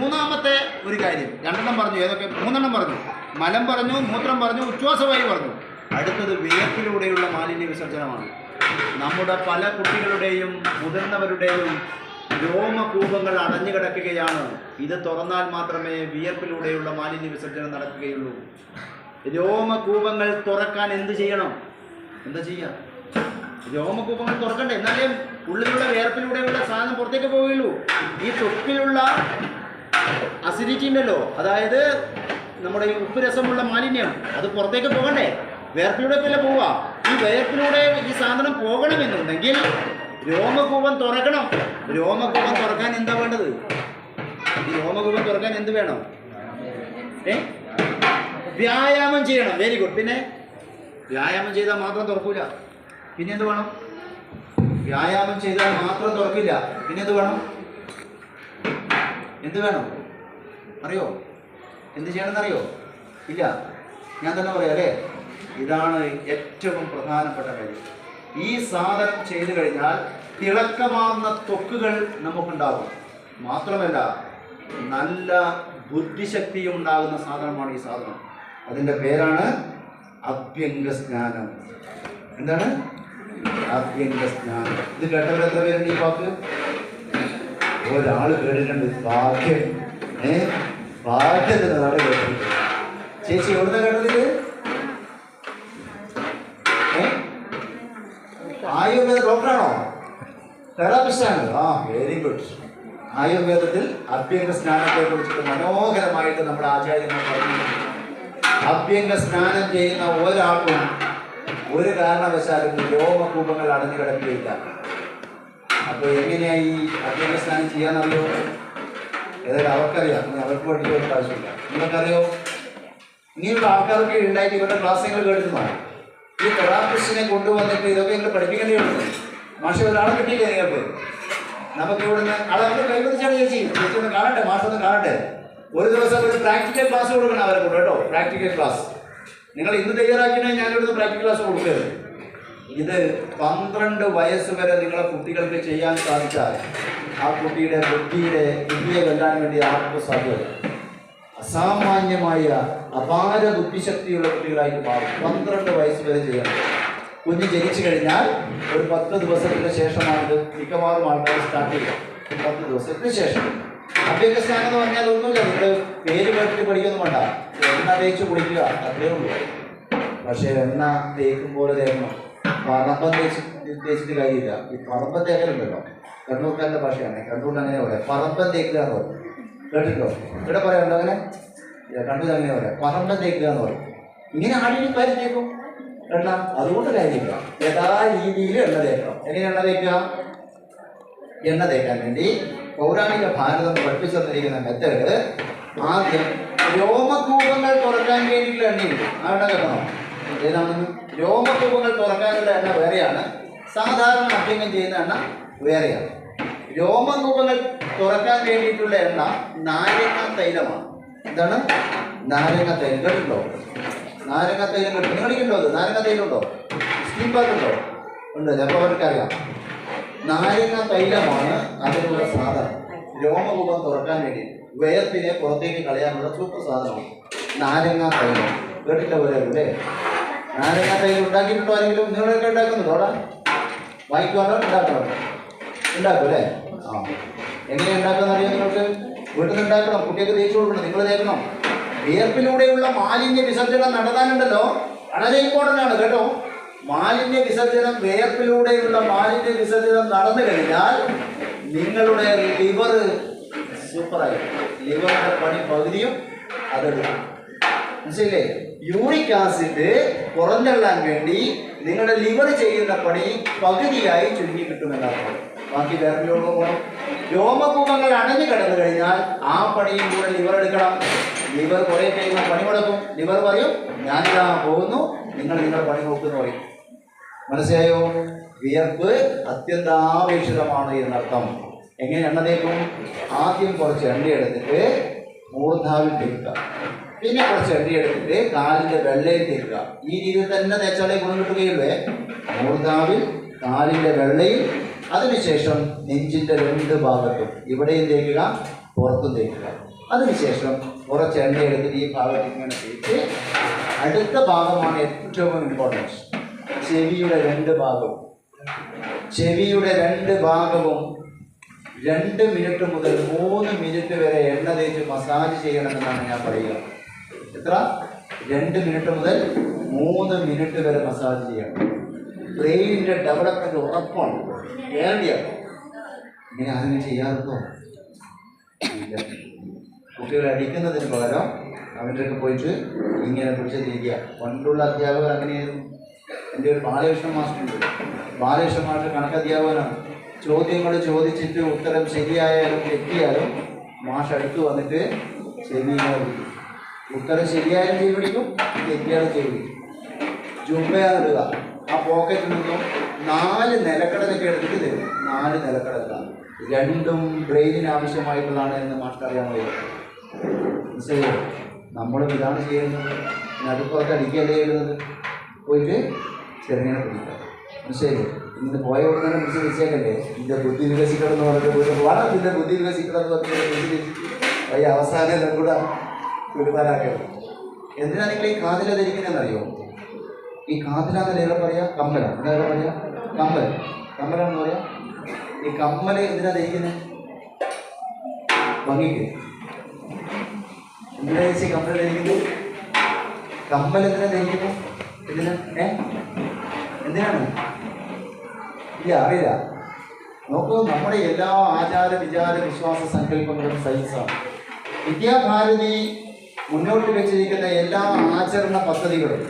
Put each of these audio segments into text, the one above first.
മൂന്നാമത്തെ ഒരു കാര്യം. രണ്ടെണ്ണം പറഞ്ഞു. ഏതൊക്കെ? മൂന്നെണ്ണം പറഞ്ഞു. മലം പറഞ്ഞു മൂത്രം പറഞ്ഞു ഉച്ഛ്വാസവായു പറഞ്ഞു. അടുത്തത് വിയർപ്പിലൂടെയുള്ള മാലിന്യ വിസർജനമാണ്. നമ്മുടെ പല കുട്ടികളുടെയും മുതിർന്നവരുടെയും രോമകൂപങ്ങൾ അടഞ്ഞു കിടക്കുകയാണ്. ഇത് തുറന്നാൽ മാത്രമേ വിയർപ്പിലൂടെയുള്ള മാലിന്യ വിസർജനം നടക്കുകയുള്ളൂ. രോമകൂപങ്ങൾ തുറക്കാൻ എന്ത് ചെയ്യണം? എന്താ ചെയ്യാം? രോമകൂപങ്ങൾ തുറക്കണ്ടേ? എന്നാലേ ഉള്ളിലുള്ള വിയർപ്പിലൂടെയുള്ള സാധനം പുറത്തേക്ക് പോവുകയുള്ളൂ. ഈ തൊക്കിലുള്ള അസിഡിറ്റി ഉണ്ടല്ലോ അതായത് നമ്മുടെ ഈ ഉപ്പ് രസമുള്ള മാലിന്യം അത് പുറത്തേക്ക് പോകണ്ടേ? വേർപ്പിലൂടെ പിന്നെ പോവുക? ഈ വേർപ്പിലൂടെ ഈ സാധനം പോകണമെന്നുണ്ടെങ്കിൽ രോമകൂപം തുറക്കണം. രോമകൂപം തുറക്കാൻ എന്താ വേണ്ടത്? ഈ രോമകൂപം തുറക്കാൻ എന്ത് വേണം? ഏ? വ്യായാമം ചെയ്യണം. വെരി ഗുഡ് പിന്നെ വ്യായാമം ചെയ്താൽ മാത്രം തുറക്കൂല. പിന്നെ എന്ത് വേണം? വ്യായാമം ചെയ്താൽ മാത്രം തുറക്കില്ല. പിന്നെ എന്ത് വേണം? എന്ത് വേണം? അറിയോ? എന്ത് ചെയ്യണമെന്ന് അറിയോ ഇല്ല. ഞാൻ തന്നെ പറയാം അല്ലേ? ഇതാണ് ഏറ്റവും പ്രധാനപ്പെട്ട കാര്യം. ഈ സാധനം ചെയ്തു കഴിഞ്ഞാൽ തിളക്കമാർന്ന തൊക്കുകൾ നമുക്കുണ്ടാകും. മാത്രമല്ല നല്ല ബുദ്ധിശക്തിയും ഉണ്ടാകുന്ന സാധനമാണ് ഈ സാധനം. അതിന്റെ പേരാണ് അഭ്യംഗ സ്നാനം എന്താണ്? അഭ്യംഗ സ്നാനം ഇത് കേട്ടവരെത്ര പേരുണ്ട് ഈ വാക്ക്? ഒരാൾ കേട്ടിട്ടുണ്ട്. ഭാഗ്യം. ഏ? ഭാഗ്യത്തിന് നാട് കേട്ടിട്ടുണ്ട്. ചേച്ചി എവിടുന്ന കേട്ടത്? ആയുർവേദ ഡോക്ടറാണോ? തെറാപ്പിസ്റ്റാണ്? ആ വെരി ഗുഡ് ആയുർവേദത്തിൽ അഭ്യംഗ സ്നാനത്തെ കുറിച്ചിട്ട് മനോഹരമായിട്ട് നമ്മുടെ ആചാര്യന്മാർ പറഞ്ഞിട്ടുണ്ട്. അഭ്യംഗ സ്നാനം ചെയ്യുന്ന ഒരാൾക്കും ഒരു കാരണവശാലും രോമകൂപങ്ങൾ അടഞ്ഞു കിടക്കുകയില്ല. അപ്പോൾ എങ്ങനെയാ ഈ അധ്യയന സ്നാനം ചെയ്യാന്നറിയോ? ഏതായാലും അവർക്കറിയാം. അവർക്ക് അവർക്ക് ഒരു ആവശ്യമില്ല നിങ്ങൾക്കറിയോ? ഇനിയുള്ള ആൾക്കാർക്ക് ഉണ്ടായിട്ട് ഇവരുടെ ക്ലാസ് നിങ്ങൾ ഈ തെറാപ്പിസ്റ്റിനെ കൊണ്ടുവന്നിട്ട് ഇതൊക്കെ നിങ്ങൾ പഠിപ്പിക്കേണ്ടി വരുന്നു മാഷ ഒരാളെ കിട്ടിയില്ലേ നിങ്ങൾക്ക്? നമുക്ക് ഇവിടുന്ന് ആളെ നമ്മൾ കൈവരിച്ചാണ് ചേച്ചി. ചേച്ചി ഒന്ന് കാണട്ടെ മാഷ് ഒന്ന് കാണട്ടെ. ഒരു ദിവസം ഒരു പ്രാക്ടിക്കൽ ക്ലാസ് കൊടുക്കണം അവരെ കൊണ്ട് കേട്ടോ. പ്രാക്ടിക്കൽ ക്ലാസ് നിങ്ങൾ ഇന്ന് തയ്യാറാക്കിയാൽ ഞാനിവിടുന്ന് പ്രാക്ടിക്കൽ ക്ലാസ് കൊടുക്കരുത്. ഇത് പന്ത്രണ്ട് വയസ്സ് വരെ നിങ്ങളെ കുട്ടികൾക്ക് ചെയ്യാൻ സാധിച്ചാൽ ആ കുട്ടിയുടെ ബുദ്ധിയുടെ ബുദ്ധിയെ വെല്ലാൻ വേണ്ടി ആർക്കും സാധ്യത അസാമാന്യമായ അപാര ബുദ്ധിശക്തിയുള്ള കുട്ടികളായിട്ട് മാറും. പന്ത്രണ്ട് വയസ്സ് വരെ ചെയ്യണം കുഞ്ഞ് ജനിച്ചു കഴിഞ്ഞാൽ ഒരു പത്ത് ദിവസത്തിന് ശേഷമാണ് ഇത് മിക്കവാറും ആൾക്കാർ സ്റ്റാർട്ട് ചെയ്യുക. പത്ത് ദിവസത്തിന് ശേഷം. അഭ്യംഗ സ്നാനം എന്ന് പറഞ്ഞാൽ ഒന്നുമില്ല. നിങ്ങൾ പേര് കേട്ടിട്ട് പഠിക്കൊന്നും വേണ്ട. എണ്ണ തേച്ച് കുളിക്കുക. അത്രേ ഉള്ളൂ. പക്ഷേ എണ്ണ തേക്കുമ്പോൾ തേക്കണം. പറമ്പം തേച്ച് തേച്ചിട്ട് കാര്യമില്ല. ഈ പറമ്പം തേക്കലുണ്ടല്ലോ കണ്ണൂർക്കാരുടെ ഭാഷയാണ്. കണ്ണൂരിൽ അങ്ങനെ പറയാം പറമ്പം തേക്കുക എന്ന് പറയും. കേട്ടിട്ടോ ഇവിടെ പറയാനുണ്ടോ അങ്ങനെ? കണ്ണൂർ അങ്ങനെ പറയാം പറമ്പം തേക്കുക എന്ന് പറയും. ഇങ്ങനെ ആടിനും കാര്യം തേക്കും. എണ്ണ. അതുകൊണ്ട് കാര്യമില്ല. യഥാ രീതിയിൽ എണ്ണ തേക്കണം. എങ്ങനെ എണ്ണ തേക്കുക? എണ്ണ തേക്കാൻ വേണ്ടി പൗരാണിക ഭാരതം പഠിപ്പിച്ചു തന്നിരിക്കുന്ന മെത്തേഡ് ആദ്യം രോമകൂപങ്ങൾ തുറക്കാൻ വേണ്ടിയിട്ടുള്ള എണ്ണയുണ്ട്. ആ എണ്ണ കേൾക്കണോ? ഏതാണെന്ന് രോമകൂപങ്ങൾ തുറക്കാനുള്ള എണ്ണ വേറെയാണ്. സാധാരണ അഭ്യംഗം ചെയ്യുന്ന എണ്ണ വേറെയാണ്. രോമകൂപങ്ങൾ തുറക്കാൻ വേണ്ടിയിട്ടുള്ള എണ്ണ നാരങ്ങ തൈലമാണ്. എന്താണ്? നാരങ്ങ തൈലം കേട്ടിട്ടുണ്ടോ? നാരങ്ങ തൈലം കേട്ടു നിങ്ങളിക്കുണ്ടോ അത്? നാരങ്ങ തൈലം ഉണ്ടോ? ബാത്ത് ഉണ്ടോ? അപ്പോൾ അവർക്കറിയാം നാരങ്ങ തൈലമാണ് അതിനുള്ള സാധനം. രോമകൂപം തുറക്കാൻ വേണ്ടി വേർപ്പിനെ പുറത്തേക്ക് കളയാനുള്ള സൂപ്പർ സാധനമാണ് നാരങ്ങ തൈലം. കേട്ടില്ല നാരങ്ങ തൈലം ഉണ്ടാക്കിയിട്ടുണ്ടോ ആരെങ്കിലും? നിങ്ങളൊക്കെ ഉണ്ടാക്കുന്നുണ്ടോ അവിടെ? വാങ്ങിക്കുവാനോ ഉണ്ടാക്കണോ ഉണ്ടാക്കും അല്ലേ ആ. എങ്ങനെ ഉണ്ടാക്കുന്ന അറിയാം നിങ്ങൾക്ക്? വീട്ടിൽ നിന്ന് ഉണ്ടാക്കണം? കുട്ടിയൊക്കെ തേച്ചു കൊടുക്കണം? നിങ്ങൾ തേക്കണം? വിയർപ്പിലൂടെയുള്ള മാലിന്യ വിസർജനം നടത്താനുണ്ടല്ലോ. വളരെ ഇമ്പോർട്ടന്റ് ആണ് കേട്ടോ. മാലിന്യ വിസർജനം വിയർപ്പിലൂടെയുള്ള മാലിന്യ വിസർജനം നടന്നു കഴിഞ്ഞാൽ നിങ്ങളുടെ ലിവർ സൂപ്പറായി ലിവറിന്റെ പണി പകുതിയും അതെടുക്കും മനസ്സിലെ യൂറിക് ആസിഡ് പുറന്തള്ളാൻ വേണ്ടി നിങ്ങളുടെ ലിവർ ചെയ്യുന്ന പണി പകുതിയായി ചുരുങ്ങി കിട്ടുമെന്നാണ്. ബാക്കി വേറെ പോകണം രോമകൂപങ്ങൾ അടഞ്ഞു കിടന്നു കഴിഞ്ഞാൽ ആ പണിയും കൂടെ ലിവർ എടുക്കണം. ലിവർ കുറേ കഴിയുമ്പോൾ പണി മുടക്കും. ലിവർ പറയും ഞാനിതാ പോകുന്നു. നിങ്ങൾ നിങ്ങളുടെ പണി നോക്കുന്നു പറയും. മനസ്സിലായോ? വിയർപ്പ് അത്യന്താപേക്ഷിതമാണ് എന്നർത്ഥം. എങ്ങനെ എണ്ണ തേക്കും? ആദ്യം കുറച്ച് എണ്ണ എടുത്തിട്ട് മൂർധാവിൽ തേക്കുക പിന്നെ കുറച്ച് എണ്ണ എടുത്തിട്ട് കാലിന്റെ വെള്ളയിൽ തേക്കുക ഈ രീതിയിൽ തന്നെ തേച്ചാലേ ഗുണം കിട്ടുകയുള്ളേ. മൂർധാവിൽ കാലിന്റെ വെള്ളയിൽ അതിനുശേഷം നെഞ്ചിന്റെ രണ്ട് ഭാഗത്തും. ഇവിടെയും തേക്കുക? പുറത്തും തേക്കുക. അതിനുശേഷം കുറച്ച് എണ്ണ എടുത്തിട്ട് ഈ ഭാഗത്ത് ഇങ്ങനെ തേച്ച് അടുത്ത ഭാഗമാണ് ഏറ്റവും ഇമ്പോർട്ടൻസ് ചെവിയുടെ രണ്ട് ഭാഗവും. ചെവിയുടെ രണ്ട് ഭാഗവും രണ്ട് മിനിറ്റ് മുതൽ മൂന്ന് മിനിറ്റ് വരെ എണ്ണ തേച്ച് മസാജ് ചെയ്യണമെന്നാണ് ഞാൻ പറയുക. എത്ര? രണ്ട് മിനിറ്റ് മുതൽ മൂന്ന് മിനിറ്റ് വരെ മസാജ് ചെയ്യണം. ബ്രെയിനിന്റെ ഡെവലപ്മെന്റ് ഉറപ്പാണ്. വേണ്ടിയാണ് ഇങ്ങനെ ആരും ചെയ്യാറുണ്ടോ? ഇല്ല. കുട്ടികളെ അടിക്കുന്നതിന് പകരം അവന്റെ ഒക്കെ പോയിട്ട് ഇങ്ങനെ പിടിച്ച് തിരിക്കുക പണ്ടുള്ള അധ്യാപകർ അങ്ങനെയായിരുന്നു. എന്റെ ഒരു ബാലകൃഷ്ണ മാസ്റ്റർ ഉണ്ട് ബാലകൃഷ്ണ മാസ്റ്റർ കണക്കധ്യാപകനാണ്. ചോദ്യങ്ങൾ ചോദിച്ചിട്ട് ഉത്തരം ശരിയായാലും തെറ്റിയാലും മാഷ് അടുത്ത് വന്നിട്ട് ശരിയാ ഉത്തരം ശരിയായ പിടിക്കും തെറ്റിയാലും ചെയ്ത് പിടിക്കും ആ പോക്കറ്റിൽ നിന്നും നാല് നിലക്കടലൊക്കെ എടുത്തിട്ട് തരും. നാല് നിലക്കടല. രണ്ടും ബ്രെയിനിന് ആവശ്യമായിട്ടുള്ളതാണ് എന്ന് മാസ്റ്റർ അറിയാൻ മനസ്സിലായോ? നമ്മളും ഇതാണ് ചെയ്യുന്നത്. നടുപ്പുറത്ത് അടിക്കുകയല്ലേ ചെയ്യുന്നത്? പോയിട്ട് ചെറുങ്ങനെ പിടിക്കുക. മനസ്സിലായില്ലേ ഇന്ന് പോയ ഉടനെ മിസ് വിളിച്ചേക്കല്ലേ? ഇതിന്റെ ബുദ്ധി വികസിക്കണം എന്ന് പറഞ്ഞിട്ട് പോയിട്ട് വേണം ഇതിന്റെ ബുദ്ധി വികസിക്കണം എന്ന് പറഞ്ഞിട്ട് ബുദ്ധി അവസാനം കൂടെ തീരുമാനാക്കണം എന്തിനാണ് നിങ്ങൾ ഈ കാതില ധരിക്കുന്നതെന്നറിയോ? ഈ കാതിലാന്ന് ഏറെ പറയാ? കമ്മല. എന്താ പറയാ? കമ്മൽ. കമ്മലാണെന്ന് പറയാ? ഈ കമ്മൽ എന്തിനാ ധരിക്കുന്നത് ഭംഗിക്ക്. എന്തിനാ ചേച്ചി കമ്മൽ ധരിക്കുന്നു? കമ്മൽ എന്തിനാ ധരിക്കുന്നു? എന്തിനാ? ഏ? എന്തിനാണ്? ഇല്ല അറിയില്ല. നോക്കൂ നമ്മുടെ എല്ലാ ആചാര വിചാര വിശ്വാസ സങ്കല്പങ്ങളും സൈസാണ് വിദ്യാഭാരതി മുന്നോട്ട് വെച്ചിരിക്കുന്ന എല്ലാ ആചരണ പദ്ധതികളും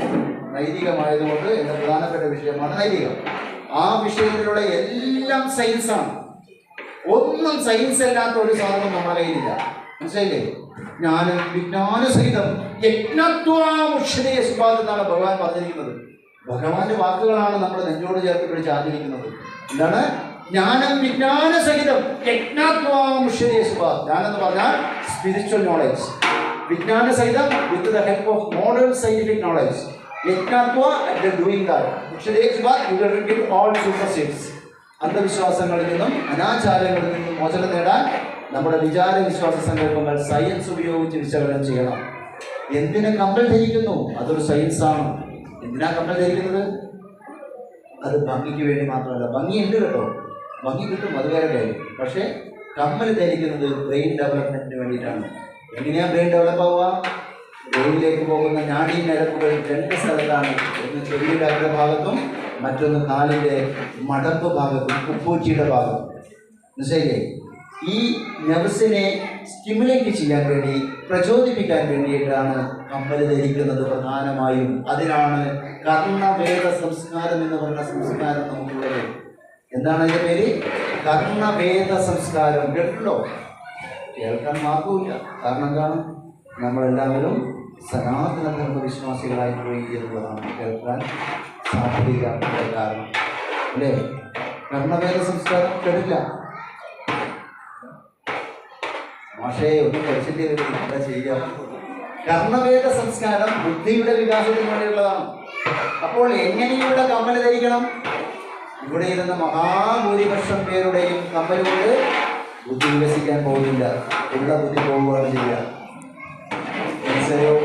നൈതികമായതുകൊണ്ട് എന്ന പ്രധാനപ്പെട്ട വിഷയമാണ് നൈതികം. ആ വിഷയത്തിലുള്ള എല്ലാം സയൻസാണ് ഒന്നും സയൻസ് അല്ലാത്ത ഒരു സാധനം നമ്മുടെ കയ്യിലില്ല. മനസ്സിലായില്ലേ? ജ്ഞാനം വിജ്ഞാന സഹിതം യജ്ഞത്വാമുക്ഷതയെ സുഭാത് എന്നാണ് ഭഗവാൻ പറഞ്ഞിരിക്കുന്നത്. ഭഗവാന്റെ വാക്കുകളാണ് നമ്മൾ നെഞ്ചോട് ചേർത്ത് പിടിച്ച് ആചരിക്കുന്നത്. എന്താണ്? ജ്ഞാനം വിജ്ഞാന സഹിതം യജ്ഞാത്വാമുക്ഷതയെ സുഭാത് ജ്ഞാനം എന്ന് പറഞ്ഞാൽ സ്പിരിച്വൽ നോളജ് വിജ്ഞാന സഹിതം with the help of modern scientific knowledge all superstitions അന്ധവിശ്വാസങ്ങളിൽ നിന്നും അനാചാരങ്ങളിൽ നിന്നും മോചനം നേടാൻ നമ്മുടെ വിചാര വിശ്വാസ സങ്കല്പങ്ങൾ സയൻസ് ഉപയോഗിച്ച് വിശകലനം ചെയ്യണം. എന്തിനെ കമ്പൽ ധരിക്കുന്നു അതൊരു സയൻസ് ആണ്. എന്തിനാ കമ്പൽ ധരിക്കുന്നത് അത് ഭംഗിക്ക് വേണ്ടി മാത്രമല്ല ഭംഗി ഉണ്ട് കേട്ടോ. ഭംഗി കിട്ടും അത് വേറെ കാര്യം. പക്ഷേ കമ്മൽ ധരിക്കുന്നത് ബ്രെയിൻ ഡെവലപ്മെന്റിന് വേണ്ടിയിട്ടാണ്. എങ്ങനെയാ ബ്രെയിൻ ഡെവലപ്പ് ആവുക ബ്രെയിനിലേക്ക് പോകുന്ന നാഡീ നരമ്പുകൾ രണ്ട് സ്ഥലത്താണ്. ഒന്ന് ചെവിയുടെ അഗ്രഭാഗത്തും മറ്റൊന്ന് കാലിന്റെ മടപ്പ് ഭാഗത്തും ഉപ്പൂച്ചിയുടെ ഭാഗത്തും. മനസ്സിലായില്ലേ? ഈ നെർവ്സിനെ സ്റ്റിമുലേറ്റ് ചെയ്യാൻ വേണ്ടി പ്രചോദിപ്പിക്കാൻ വേണ്ടിയിട്ടാണ് കമ്മൽ ധരിക്കുന്നത് പ്രധാനമായും. അതിനാണ് കർണവേദ സംസ്കാരം എന്ന് പറയുന്ന സംസ്കാരം നമുക്കുള്ളത്. എന്താണ് അതിന്റെ പേര്? കർണവേദ സംസ്കാരം. കേട്ടിട്ടുണ്ടോ? കേൾക്കാൻ മാർഗവുമില്ല കാരണം എന്താണ്? നമ്മളെല്ലാവരും സനാതന ധർമ്മവിശ്വാസികളായി പോയി എന്നുള്ളതാണ് കേൾക്കാൻ സാധ്യതയില്ലാത്ത കാരണം. അല്ലേ? കർണവേദ സംസ്കാരം കേട്ടില്ല മാഷയെ ഒന്നും പഠിച്ചിട്ടില്ല എന്താ ചെയ്യുക? കർണവേദ സംസ്കാരം ബുദ്ധിയുടെ വികാസത്തിന് വേണ്ടിയുള്ളതാണ്. അപ്പോൾ എങ്ങനെയുള്ള കമ്മൽ ധരിക്കണം? ഇവിടെ ഇരുന്ന മഹാഭൂരിപക്ഷം പേരുടെയും കമ്മലുകൊണ്ട് ബുദ്ധി വികസിക്കാൻ പോകുന്നില്ല. ഉള്ള ബുദ്ധി പോവുകയാണ് ചെയ്യുക. മനസ്സിലായോ?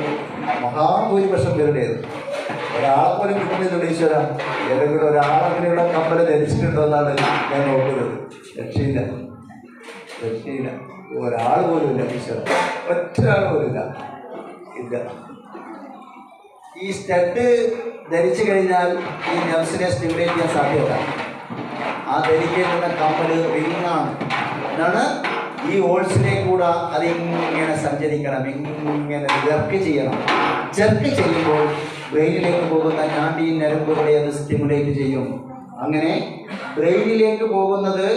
മഹാഭൂരിപക്ഷം പേരുടേത്. ഒരാളെ പോലും കിട്ടുന്നില്ല ഈശ്വര. ഏതെങ്കിലും ഒരാളങ്ങനെയുള്ള കമ്പൽ ധരിച്ചിട്ടുണ്ടെന്നാണ് ഞാൻ നോക്കുന്നത്. രക്ഷയില്ല. രക്ഷയില്ല. ഒരാൾ പോലും ഇല്ല ഈശ്വര. ഒറ്റ ആൾ പോലും ഇല്ല. ഇല്ല. ഈ സ്റ്റഡ് ധരിച്ചു കഴിഞ്ഞാൽ ഈ നെർവ്സിനെ സ്റ്റിമുലേറ്റ് ചെയ്യാൻ സാധ്യത ആ ധരിക്കേണ്ടുന്ന കമ്പൽ റിങ്ങാണ് എന്നാണ് ഈ ഓൾസിനെ കൂടെ അതിങ്ങനെ സഞ്ചരിക്കണം ഇങ്ങനെ ചെർക്ക് ചെയ്യണം. ചെർക്ക് ചെയ്യുമ്പോൾ ബ്രെയിനിലേക്ക് പോകുന്ന നാഡീ നരമ്പുകളെ അത് സ്റ്റിമുലേറ്റ് ചെയ്യും. അങ്ങനെ ബ്രെയിനിലേക്ക് പോകുന്നത്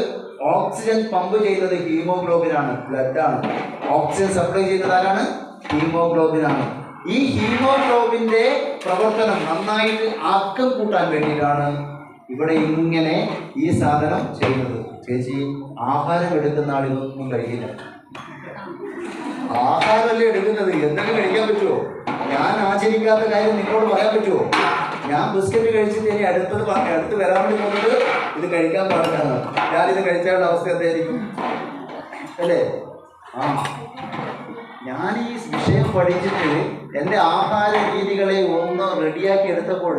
ഓക്സിജൻ പമ്പ് ചെയ്യുന്നത് ഹീമോഗ്ലോബിനാണ് ബ്ലഡാണ് ഓക്സിജൻ സപ്ലൈ ചെയ്യുന്നത് ആരാണ്? ഹീമോഗ്ലോബിനാണ് ഈ ഹീമോഗ്ലോബിന്റെ പ്രവർത്തനം നന്നായിട്ട് ആക്കം കൂട്ടാൻ വേണ്ടിയിട്ടാണ് ഇവിടെ ഇങ്ങനെ ഈ സാധനം ചെയ്യുന്നത്. ചേച്ചി ആഹാരം എടുക്കുന്ന ആൾ ഇതൊന്നും കഴിയില്ല ആഹാരമല്ലേ എടുക്കുന്നത്? എന്തെങ്കിലും കഴിക്കാൻ പറ്റുമോ ഞാൻ ആചരിക്കാത്ത കാര്യം നിങ്ങളോട് പറയാൻ പറ്റുമോ ഞാൻ ബിസ്ക്കറ്റ് കഴിച്ചിട്ട് ഇനി അടുത്തത് അടുത്ത് വരാൻ വേണ്ടി പോകുന്നത് ഇത് കഴിക്കാൻ പാടില്ല ഞാനിത് കഴിച്ചാലുള്ള അവസ്ഥ എന്തായിരിക്കും? അല്ലേ? ആ. ഞാൻ ഈ വിഷയം പഠിച്ചിട്ട് എന്റെ ആഹാര രീതികളെ ഒന്ന് റെഡിയാക്കി എടുത്തപ്പോൾ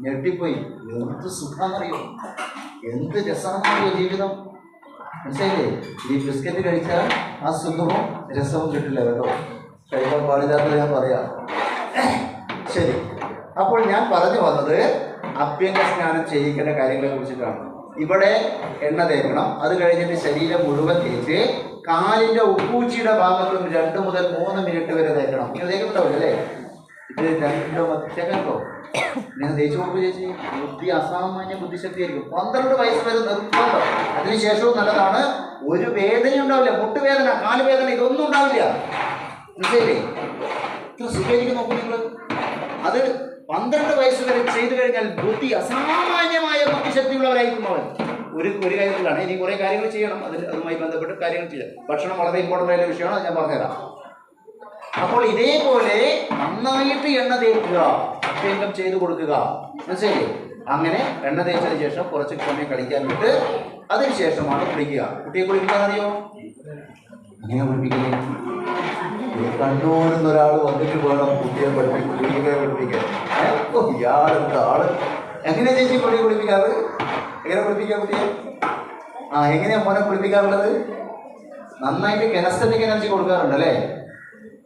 ഞെട്ടിപ്പോയി. എന്ത് സുഖമാണെന്നറിയോ എന്ത് രസമാണെന്നറിയോ ജീവിതം? മനസ്സിലായില്ലേ? ഈ ബിസ്ക്കറ്റ് കഴിച്ചാൽ ആ സുഖവും രസവും കിട്ടില്ല കേട്ടോ. കഴിക്കാൻ പാടില്ലാത്തത് ഞാൻ പറയാം. ശരി. അപ്പോൾ ഞാൻ പറഞ്ഞു വന്നത് അഭ്യംഗ സ്നാനം ചെയ്യിക്കേണ്ട കാര്യങ്ങളെ കുറിച്ചിട്ടാണ്. ഇവിടെ എണ്ണ തേക്കണം. അത് കഴിഞ്ഞിട്ട് ശരീരം മുഴുവൻ തേച്ച് കാലിന്റെ ഉപ്പൂച്ചിയുടെ ഭാഗത്തും രണ്ട് മുതൽ മൂന്ന് മിനിറ്റ് വരെ തേക്കണം. ഇങ്ങനെ തേക്കുന്നുണ്ടാവില്ല അല്ലേ? ഇത് രണ്ടോ തേക്കണ്ടോ നിങ്ങൾ കൊടുക്കും ചേച്ചി? ബുദ്ധി അസാമാന്യ ബുദ്ധിശക്തി ആയിരിക്കും പന്ത്രണ്ട് വയസ്സ് വരെ നിർബന്ധം അതിനുശേഷവും നല്ലതാണ്. ഒരു വേദന ഉണ്ടാവില്ല. മുട്ടുവേദന കാലുവേദന ഇതൊന്നും ഉണ്ടാവില്ല. മനസ്സിലായില്ലേ? ഇത്ര സുഖമായിരിക്കും നോക്കൂ നിങ്ങൾ. അത് പന്ത്രണ്ട് വയസ്സ് വരെ ചെയ്തു കഴിഞ്ഞാൽ ബുദ്ധി അസാമാന്യമായ ബുദ്ധിശക്തിയുള്ളവരായിരിക്കും അവൻ ഒരു ഒരു കാര്യത്തിലാണ്. ഇനി കുറേ കാര്യങ്ങൾ ചെയ്യണം. അതിന് അതുമായി ബന്ധപ്പെട്ട് കാര്യങ്ങൾ ചെയ്യാം. ഭക്ഷണം വളരെ ഇമ്പോർട്ടന്റ് ആയ വിഷയമാണ്. അത് ഞാൻ പറഞ്ഞുതരാം. അപ്പോൾ ഇതേപോലെ നന്നായിട്ട് എണ്ണ തേക്കുക. അഭ്യംഗം ചെയ്ത് കൊടുക്കുക. മനസ്സിലായില്ലേ? അങ്ങനെ എണ്ണ തേച്ചതിന് ശേഷം കുറച്ച് സമയം കളിക്കാൻ വിട്ട് അതിനുശേഷമാണ് കുളിക്കുക. കുട്ടിയെ കുളിപ്പിക്കാൻ അറിയോ? അങ്ങനെ കുളിപ്പിക്കില്ലേ കണ്ണൂരിൽ ഒരാൾ വന്നിട്ട് വേണം കുട്ടിയെ പഠിപ്പിക്കാൻ കുട്ടിയെ ആൾ? എങ്ങനെയാ ചേച്ചി കുട്ടിയെ കുളിപ്പിക്കാറ്? എങ്ങനെ കുളിപ്പിക്കാം കുട്ടിയെ? ആ എങ്ങനെയാ മോനെ കുളിപ്പിക്കാറുള്ളത്? നന്നായിട്ട് കെനസ്റ്ററ്റിക് എനർജി കൊടുക്കാറുണ്ട് അല്ലേ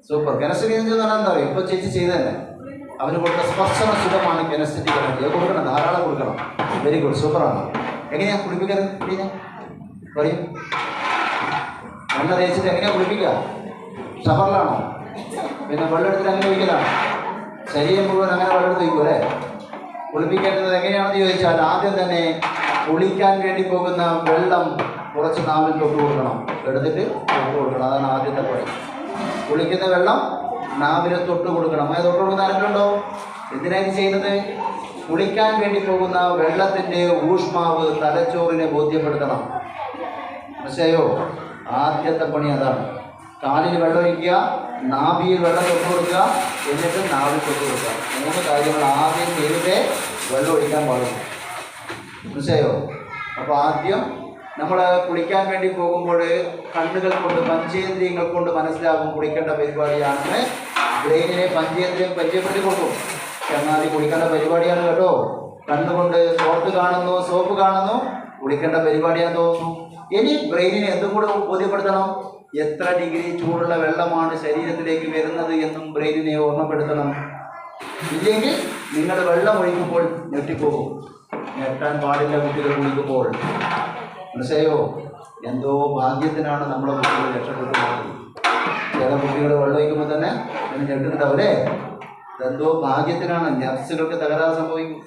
സൂപ്പർ. കെനസ്റ്റിക് എനർജി എന്ന് പറഞ്ഞാൽ എന്താ പറയുക? ഇപ്പൊ ചേച്ചി ചെയ്ത് തന്നെ അവന് കൊടുത്ത സ്പർശന സുഖമാണ് കെനസ്റ്റിക് എനർജി അത് കൊടുക്കണം ധാരാളം കൊടുക്കണം. വെരി ഗുഡ് സൂപ്പറാണ്. എങ്ങനെയാ കുളിപ്പിക്കാൻ? പറയും. എണ്ണ തേച്ചിട്ട് എങ്ങനെയാ കുളിപ്പിക്കുക? ഷവറിലാണോ? പിന്നെ വെള്ളം എടുത്തിട്ട് അങ്ങനെ കുളിക്കലാണ്? ശരീരം മുഴുവൻ അങ്ങനെ വെള്ളം എടുത്ത് വയ്ക്കും അല്ലേ? കുളിപ്പിക്കേണ്ടത് എങ്ങനെയാണെന്ന് ചോദിച്ചാൽ ആദ്യം തന്നെ കുളിക്കാൻ വേണ്ടി പോകുന്ന വെള്ളം കുറച്ച് നാവിൽ തൊട്ട് കൊടുക്കണം. എടുത്തിട്ട് തൊട്ട് കൊടുക്കണം. അതാണ് ആദ്യത്തെ പണി കുളിക്കുന്ന വെള്ളം നാവിന് തൊട്ട് കൊടുക്കണം. അങ്ങനെ തൊട്ട് കൊടുക്കുന്ന ആരെങ്കിലുണ്ടോ എന്തിനാണ് ചെയ്യുന്നത്? കുളിക്കാൻ വേണ്ടി പോകുന്ന വെള്ളത്തിന്റെ ഊഷ്മാവ് തലച്ചോറിനെ ബോധ്യപ്പെടുത്തണം. മനസ്സിലായോ? ആദ്യത്തെ പണി അതാണ്. കാലിൽ വെള്ളം ഒഴിക്കുക നാഭിയിൽ വെള്ളം തൊട്ട് കൊടുക്കുക എന്നിട്ട് നാവിൽ തൊട്ട് കൊടുക്കുക. മൂന്ന് കാര്യങ്ങൾ ആദ്യം ചെയ്തിട്ടേ വെള്ളം ഒഴിക്കാൻ പാടുള്ളൂ. മനസ്സിലായോ? അപ്പോൾ ആദ്യം നമ്മൾ കുളിക്കാൻ വേണ്ടി പോകുമ്പോൾ കണ്ണുകൾ കൊണ്ട് പഞ്ചേന്ദ്രിയങ്ങൾ കൊണ്ട് മനസ്സിലാകും കുളിക്കേണ്ട പരിപാടിയാണെന്ന്. ബ്രെയിനിനെ പഞ്ചേന്ദ്രിയം പരിചയപ്പെടുത്തി കൊടുക്കും. എന്നാൽ കുളിക്കേണ്ട പരിപാടിയാണ് കേട്ടോ. കണ്ണുകൊണ്ട് സോപ്പ് കാണുന്നു സോപ്പ് കാണുന്നു കുളിക്കേണ്ട പരിപാടിയാന്ന് തോന്നുന്നു. ഇനി ബ്രെയിനിനെ എന്തും കൂടെ ബോധ്യപ്പെടുത്തണം. എത്ര ഡിഗ്രി ചൂടുള്ള വെള്ളമാണ് ശരീരത്തിലേക്ക് വരുന്നത് എന്നും ബ്രെയിനിനെ ഓർമ്മപ്പെടുത്തണം. ഇല്ലെങ്കിൽ നിങ്ങൾ വെള്ളം ഒഴിക്കുമ്പോൾ ഞെട്ടിപ്പോകും. ഞെട്ടാൻ പാടില്ല കുട്ടികൾ കുളിക്കുമ്പോൾ. മനസ്സിലായോ? എന്തോ ഭാഗ്യത്തിനാണ് നമ്മളെ കുട്ടികൾ രക്ഷപ്പെട്ടു പോകുന്നത്. ചില കുട്ടികൾ വെള്ളം ഒഴിക്കുമ്പോൾ തന്നെ അങ്ങനെ ഞെട്ടുണ്ടാവല്ലേ എന്തോ ഭാഗ്യത്തിനാണ്. നർസുകൾക്ക് തകരാറ് സംഭവിക്കും.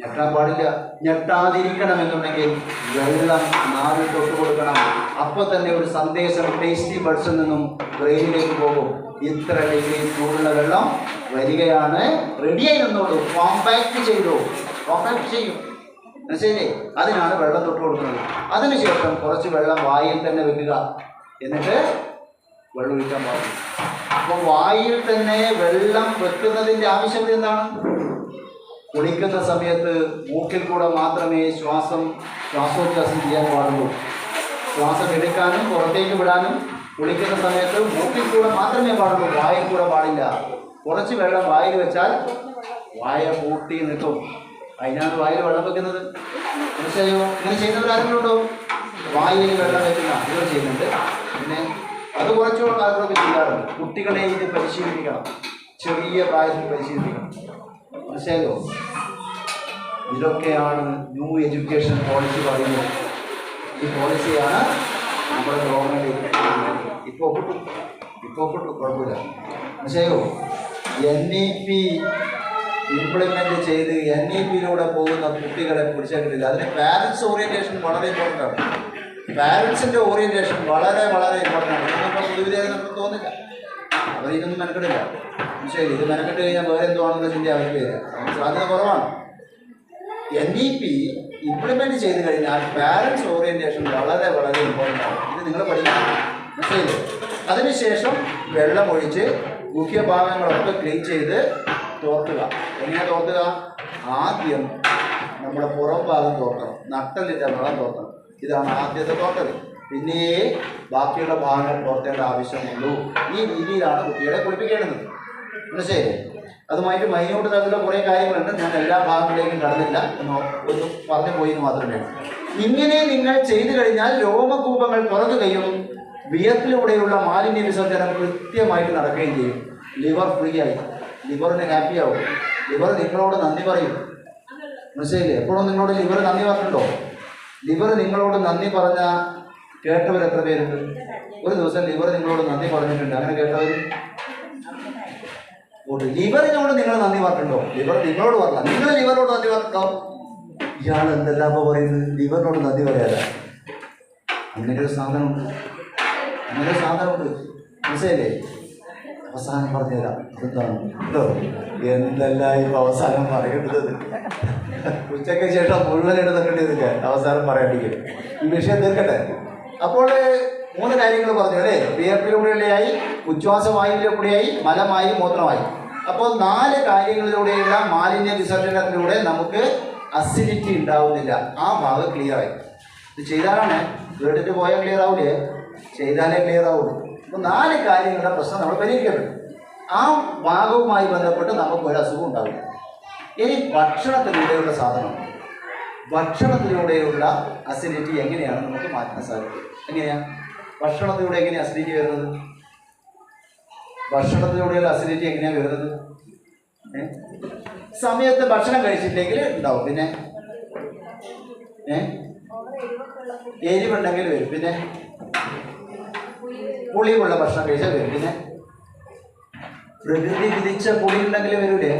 ഞെട്ടാൻ പാടില്ല. ഞെട്ടാതിരിക്കണം എന്നുണ്ടെങ്കിൽ വെള്ളം നാവിൽ തൊട്ട് കൊടുക്കണം. അപ്പൊ തന്നെ ഒരു സന്ദേശം ടേസ്റ്റി ബഡ്സിൽ നിന്നും ബ്രെയിനിലേക്ക് പോകും. ഇത്ര ഡിഗ്രി ചൂടുള്ള വെള്ളം വരികയാണ്. റെഡിയായി നിന്നോളൂ. കോമ്പാക്ട് ചെയ്തു. കോമ്പാക്ട് ചെയ്യും. മനസ്സിലായില്ലേ അതിനാണ് വെള്ളം തൊട്ട് കൊടുക്കുന്നത്. അതിനുശേഷം കുറച്ച് വെള്ളം വായിൽ തന്നെ വെക്കുക. എന്നിട്ട് വെള്ളം ഒഴിക്കാൻ പാടില്ല. അപ്പോൾ വായിൽ തന്നെ വെള്ളം വെക്കുന്നതിന്റെ ആവശ്യം എന്താണ്? കുളിക്കുന്ന സമയത്ത് മൂക്കിൽ കൂടെ മാത്രമേ ശ്വാസം ശ്വാസോച്ഛ്വാസം ചെയ്യാൻ പാടുള്ളൂ. ശ്വാസം എടുക്കാനും പുറത്തേക്ക് വിടാനും കുളിക്കുന്ന സമയത്ത് മൂക്കിൽ കൂടെ മാത്രമേ പാടുള്ളൂ. വായിൽ കൂടെ പാടില്ല. കുറച്ച് വെള്ളം വായിൽ വെച്ചാൽ വായ പൂട്ടി നിൽക്കും. അതിനാണ് വായിൽ വെള്ളം വെക്കുന്നത്. മനസ്സിലായോ ഇങ്ങനെ ചെയ്യുന്നവർ ആരെങ്കിലും ഉണ്ടോ വായിൽ വെള്ളം വെക്കുന്ന ഇവർ ചെയ്യുന്നുണ്ട്. പിന്നെ അത് കുറച്ചുകൂടെ ആളുകളൊക്കെ ചെയ്യാറുണ്ട് കുട്ടികളെ ഇത് പരിശീലിപ്പിക്കണം. ചെറിയ പ്രായത്തിൽ പരിശീലിപ്പിക്കണം. മനസ്സിലായോ? ഇതൊക്കെയാണ് ന്യൂ എഡ്യൂക്കേഷൻ പോളിസി പറയുന്നത്. ഈ പോളിസിയാണ് നമ്മുടെ ഗവൺമെന്റ് ഇപ്പോൾ ഇപ്പോൾ കുഴപ്പമില്ല. മനസ്സിലായോ? എൻ ഇ പി ഇംപ്ലിമെന്റ് ചെയ്ത് എൻ ഇ പിയിലൂടെ പോകുന്ന കുട്ടികളെ പിടിച്ചെടുക്കില്ല അതിന് പാരൻസ് ഓറിയന്റേഷൻ വളരെ ഇമ്പോർട്ടന്റ് ആണ്. പാരൻസിന്റെ ഓറിയന്റേഷൻ വളരെ വളരെ ഇമ്പോർട്ടന്റ് ആണ്. ഇതൊന്നും പൊതുവിധേയം നമുക്ക് തോന്നില്ല. അവർ ഇതൊന്നും മെനക്കെടില്ല. ശരി ഇത് മെനക്കെട്ട് കഴിഞ്ഞാൽ വേറെ എന്തോ ആണെന്നുള്ള ചിന്ത അവർക്ക് സാധ്യത കുറവാണ്. എൻ ഇ പി ഇംപ്ലിമെന്റ് ചെയ്ത് കഴിഞ്ഞാൽ പാരൻസ് ഓറിയന്റേഷൻ വളരെ വളരെ ഇമ്പോർട്ടന്റ് ആണ്. ഇത് നിങ്ങൾ പഠിക്കണം. മനസ്സിലായില്ലേ? അതിനുശേഷം വെള്ളമൊഴിച്ച് മുഖ്യഭാഗങ്ങളൊക്കെ ക്ലീൻ ചെയ്ത് തോർത്തുക എങ്ങനെ തോർത്തുക ആദ്യം നമ്മുടെ പുറം ഭാഗം തോർക്കണം. നട്ടലിന്റെ ഭാഗം തോർക്കണം. ഇതാണ് ആദ്യത്തെ തോർത്തൽ പിന്നെ ബാക്കിയുള്ള ഭാഗങ്ങൾ തോർത്തേണ്ട ആവശ്യമുള്ളൂ. ഈ രീതിയിലാണ് കുട്ടികളെ കുളിപ്പിക്കേണ്ടത്. മനസ്സിലായില്ലേ അതുമായിട്ട് മൈനോട്ട് തരത്തിലുള്ള കുറേ കാര്യങ്ങളുണ്ട്. ഞാൻ എല്ലാ ഭാഗങ്ങളിലേക്കും കടന്നില്ല. എന്ന് ഒന്ന് പറഞ്ഞു പോയി മാത്രമേ ഇങ്ങനെ നിങ്ങൾ ചെയ്തു കഴിഞ്ഞാൽ രോമകൂപങ്ങൾ തുറക്കുകയും വിയർപ്പിലൂടെയുള്ള മാലിന്യ വിസർജനം കൃത്യമായിട്ട് നടക്കുകയും ചെയ്യും. ലിവർ ഫ്രീ ആയി. ലിവറിന് ഹാപ്പി ആവും. ലിവർ നിങ്ങളോട് നന്ദി പറയും. മനസ്സിലായില്ലേ? എപ്പോഴും നിങ്ങളോട് ലിവർ നന്ദി പറഞ്ഞിട്ടുണ്ടോ? ലിവർ നിങ്ങളോട് നന്ദി പറഞ്ഞ കേട്ടവർ എത്ര പേരുണ്ട്? ഒരു ദിവസം ലിവർ നിങ്ങളോട് നന്ദി പറഞ്ഞിട്ടുണ്ട്. അങ്ങനെ കേട്ടവർ? ഉണ്ട്. ലിവറിനോട് നിങ്ങൾ നന്ദി പറഞ്ഞിട്ടുണ്ടോ? ലിവർ നിങ്ങളോട് പറഞ്ഞ നിങ്ങൾ ലിവറിനോട് നന്ദി പറഞ്ഞിട്ടുണ്ടോ? ഇയാൾ എന്തെല്ലാം പറയുന്നത്? ലിവറിനോട് നന്ദി പറയാല അങ്ങനെ ഒരു സാധനമുണ്ട്. അങ്ങനെ ഒരു സാധനമുണ്ട്. മനസ്സിലായില്ലേ? അവസാനം പറഞ്ഞുതരാം. എന്താണ് കേട്ടോ എന്തെല്ലാം ഇപ്പൊ അവസാനം പറയേണ്ടത്? ഉച്ചയ്ക്ക് ശേഷം മുഴുവൻ എടുത്തിട്ടില്ല അവസാനം പറയേണ്ടിക്കും ഈ വിഷയം തീർക്കട്ടെ. അപ്പോൾ മൂന്ന് കാര്യങ്ങൾ പറഞ്ഞു അല്ലേ? വിയർപ്പിലൂടെയായി ഉച്ഛ്വാസവായുവിലൂടെയായി മലമായി മൂത്രമായി. അപ്പോൾ നാല് കാര്യങ്ങളിലൂടെയുള്ള മാലിന്യ വിസർജനത്തിലൂടെ നമുക്ക് അസിഡിറ്റി ഉണ്ടാവുന്നില്ല. ആ ഭാഗം ക്ലിയർ ആയി. ഇത് ചെയ്താലാണ് കേട്ടിട്ട് പോയാൽ ക്ലിയർ ആവില്ലേ ചെയ്താലേ ക്ലിയർ ആവുള്ളൂ അപ്പോൾ നാല് കാര്യങ്ങളുടെ പ്രശ്നം നമ്മൾ പരിഹരിക്കപ്പെടും. ആ ഭാഗവുമായി ബന്ധപ്പെട്ട് നമുക്ക് ഒരു അസുഖം ഉണ്ടാവില്ല. ഇനി ഭക്ഷണത്തിലൂടെയുള്ള സാധനം ഭക്ഷണത്തിലൂടെയുള്ള അസിഡിറ്റി എങ്ങനെയാണ് നമുക്ക് മാറ്റാൻ സാധിക്കും എങ്ങനെയാ? ഭക്ഷണത്തിലൂടെ എങ്ങനെയാണ് അസിഡിറ്റി വരുന്നത്? ഭക്ഷണത്തിലൂടെയുള്ള അസിഡിറ്റി എങ്ങനെയാണ് വരുന്നത്? സമയത്ത് ഭക്ഷണം കഴിച്ചില്ലെങ്കിൽ ഉണ്ടാവും. പിന്നെ? ഏ? എരിവുണ്ടെങ്കിൽ വരും. പിന്നെ പുളിയുള്ള ഭക്ഷണം കഴിച്ചാൽ വരും. പിന്നെ പ്രകൃതി വിധിച്ച പുളി ഉണ്ടെങ്കിൽ വരൂലേ?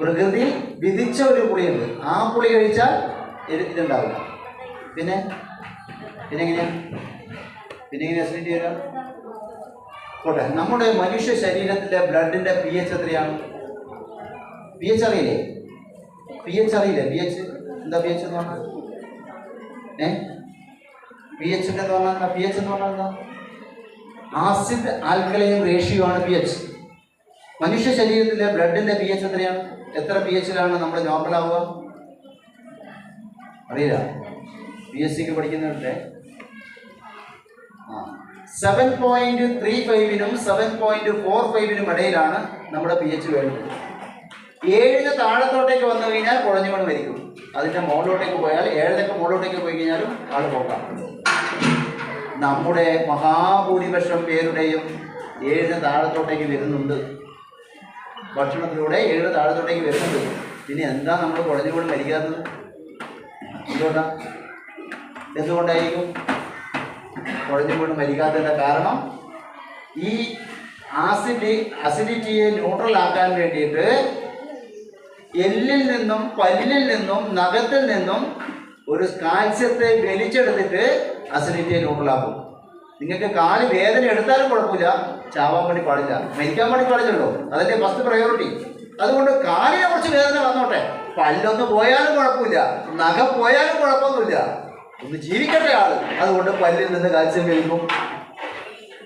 പ്രകൃതി വിധിച്ച ഒരു പുളിയുണ്ട്. ആ പുളി കഴിച്ചാൽ ഇത് ഇതുണ്ടാവില്ല പിന്നെ പിന്നെ എങ്ങനെയാ പിന്നെ എങ്ങനെയാ അസിഡിറ്റി വരിക പോട്ടെ. നമ്മുടെ മനുഷ്യ ശരീരത്തിലെ ബ്ലഡിന്റെ പി എച്ച് എത്രയാണ്? പി എച്ച് അറിയില്ലേ? പി എച്ച് അറിയില്ലേ? പി എച്ച് എന്താ പി എച്ച് എന്ന് പറഞ്ഞാൽ പി എച്ച് എന്ന് പറഞ്ഞാൽ പി എച്ച് എന്ന് പറഞ്ഞാൽ എന്താ? ആസിഡ് ആൽക്കലൈൻ റേഷ്യോ ആണ് പി എച്ച് മനുഷ്യ ശരീരത്തിലെ ബ്ലഡിന്റെ പി എച്ച് എത്രയാണ്? എത്ര പി എച്ചിലാണ് നമ്മൾ നോർമൽ ആവുക? അറിയില്ല. പി എസ് സിക്ക് പഠിക്കുന്നവരുടെ സെവൻ പോയിന്റ് ത്രീ ഫൈവിനും സെവൻ പോയിന്റ് ഫോർ ഫൈവിനും ഇടയിലാണ് നമ്മുടെ പി എച്ച് വേണ്ടത്. ഏഴിന് താഴത്തോട്ടേക്ക് വന്നു കഴിഞ്ഞാൽ കുഴഞ്ഞുമണ് വരിക്കും അതിന്റെ മുകളിലോട്ടേക്ക് പോയാൽ ഏഴരക്ക് മുകളിലോട്ടേക്ക് പോയി കഴിഞ്ഞാലും ആൾ പോക്കാം നമ്മുടെ മഹാഭൂരിപക്ഷം പേരുടെയും ഏഴിന് താഴത്തോട്ടേക്ക് വരുന്നുണ്ട്. ഭക്ഷണത്തിലൂടെ ഏഴ് താഴത്തോട്ടേക്ക് വരുന്നുണ്ട്. പിന്നെ എന്താ നമ്മൾ കുഴഞ്ഞുകൊണ്ട് മരിക്കാത്തത്? എന്തുകൊണ്ടാ എന്തുകൊണ്ടായിരിക്കും കുഴഞ്ഞുകൊണ്ട് മരിക്കാത്തതിന്റെ കാരണം? ഈ ആസിഡ് അസിഡിറ്റിയെ ന്യൂട്രൽ ആക്കാൻ വേണ്ടിയിട്ട് എല്ലിൽ നിന്നും പല്ലിൽ നിന്നും നഖത്തിൽ നിന്നും ഒരു കാൽസ്യത്തെ വലിച്ചെടുത്തിട്ട് അസിഡിറ്റിയെ ന്യൂട്രലാക്കും നിങ്ങൾക്ക് കാൽ വേദന എടുത്താലും കുഴപ്പമില്ല ചാവാൻ വേണ്ടി പാടില്ല. മരിക്കാൻ വേണ്ടി പാടില്ലല്ലോ. അതല്ലേ ഫസ്റ്റ് പ്രയോറിറ്റി അതുകൊണ്ട് കാലിനെ കുറച്ച് വേദന വന്നോട്ടെ. പല്ലൊന്ന് പോയാലും കുഴപ്പമില്ല നഖം പോയാലും കുഴപ്പമൊന്നുമില്ല. ഒന്ന് ജീവിക്കട്ടെ ആൾ. അതുകൊണ്ട് പല്ലിൽ നിന്ന് കാൽസ്യം വലിക്കും.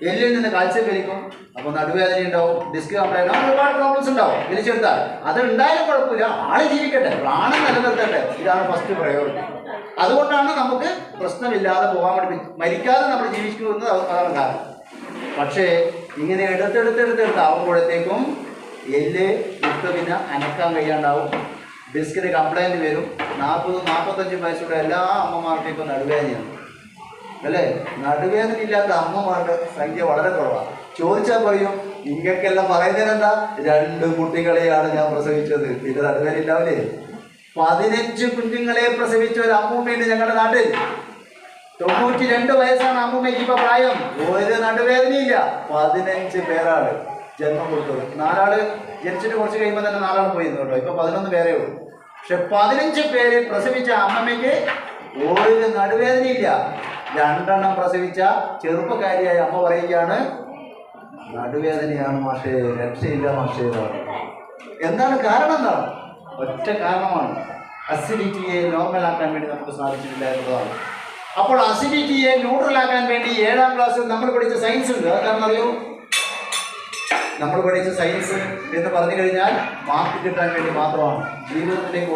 എല്ലിൽ നിന്ന് കാൽസ്യം വലിക്കും. അപ്പോൾ നടുവേദന ഉണ്ടാവും. ഡിസ്ക് കംപ്ലൈന്റ് അങ്ങനെ ഒരുപാട് പ്രോബ്ലംസ് ഉണ്ടാവും. വലിച്ചെടുത്താൽ. അത് ഉണ്ടായാലും കുഴപ്പമില്ല. ആൾ ജീവിക്കട്ടെ. പ്രാണം നിലനിർത്തട്ടെ. ഇതാണ് ഫസ്റ്റ് പ്രയോറിറ്റി അതുകൊണ്ടാണ് നമുക്ക് പ്രശ്നമില്ലാതെ പോകാൻ വേണ്ടി. മരിക്കാതെ നമ്മൾ ജീവിക്കുന്നത് അത് അതാണ് കാരണം. പക്ഷേ ഇങ്ങനെ എടുത്തെടുത്തെടുത്തെടുത്താവുമ്പോഴത്തേക്കും എല്ല് ഇട്ട് പിന്നെ അനക്കാൻ കഴിയാണ്ടാവും. ഡിസ്കിന് കംപ്ലൈന്റ് വരും. നാൽപ്പത് നാൽപ്പത്തഞ്ച് വയസ്സുള്ള എല്ലാ അമ്മമാർക്കും ഇപ്പോൾ നടുവേദനയാണ്. അല്ലേ? നടുവേദന ഇല്ലാത്ത അമ്മമാരുടെ സംഖ്യ വളരെ കുറവാണ് ചോദിച്ചാൽ പറയും നിങ്ങൾക്കെല്ലാം പറയുന്നതിനെന്താ? രണ്ട് കുട്ടികളെയാണ് ഞാൻ പ്രസവിച്ചത്. പിന്നെ നടുവേദന ഇല്ലാവില്ലേ പതിനഞ്ച് കുഞ്ഞുങ്ങളെ പ്രസവിച്ച ഒരു അമ്മൂമ്മയുണ്ട് ഞങ്ങളുടെ നാട്ടിൽ. തൊണ്ണൂറ്റി രണ്ട് വയസ്സാണ് അമ്മൂമ്മയ്ക്ക് ഇപ്പൊ പ്രായം. ഒരു നടുവേദനയില്ല. പതിനഞ്ച് പേരാണ് ജന്മം കൊടുത്തത്. നാലാൾ ജനിച്ചിട്ട് കുറച്ച് കഴിയുമ്പോൾ തന്നെ നാലാൾ പോയിരുന്നു കേട്ടോ. ഇപ്പൊ പതിനൊന്ന് പേരേ ഉള്ളൂ. പക്ഷെ പതിനഞ്ച് പേര് പ്രസവിച്ച അമ്മമ്മയ്ക്ക് ഒരു നടുവേദനയില്ല. രണ്ടെണ്ണം പ്രസവിച്ച ചെറുപ്പക്കാരിയായ അമ്മ പറയുകയാണ് നടുവേദനയാണ് മാഷേ രക്ഷയില്ല മാഷേ എന്താണ് കാരണം എന്താണ്? ഒറ്റ കാരണമാണ്. അസിഡിറ്റിയെ നോർമലാക്കാൻ വേണ്ടി നമുക്ക് സാധിച്ചിട്ടില്ല എന്നുള്ളതാണ്. അപ്പോൾ അസിഡിറ്റിയെ ന്യൂട്രലാക്കാൻ വേണ്ടി ഏഴാം ക്ലാസ്സിൽ നമ്മൾ പഠിച്ച സയൻസ് ഉണ്ട്. അതെന്താണെന്ന് അറിയൂ നമ്മൾ പഠിച്ച സയൻസ് എന്ന് പറഞ്ഞു കഴിഞ്ഞാൽ മാർക്ക് കിട്ടാൻ വേണ്ടി മാത്രമാണ്. ജീവിതത്തിലേക്ക്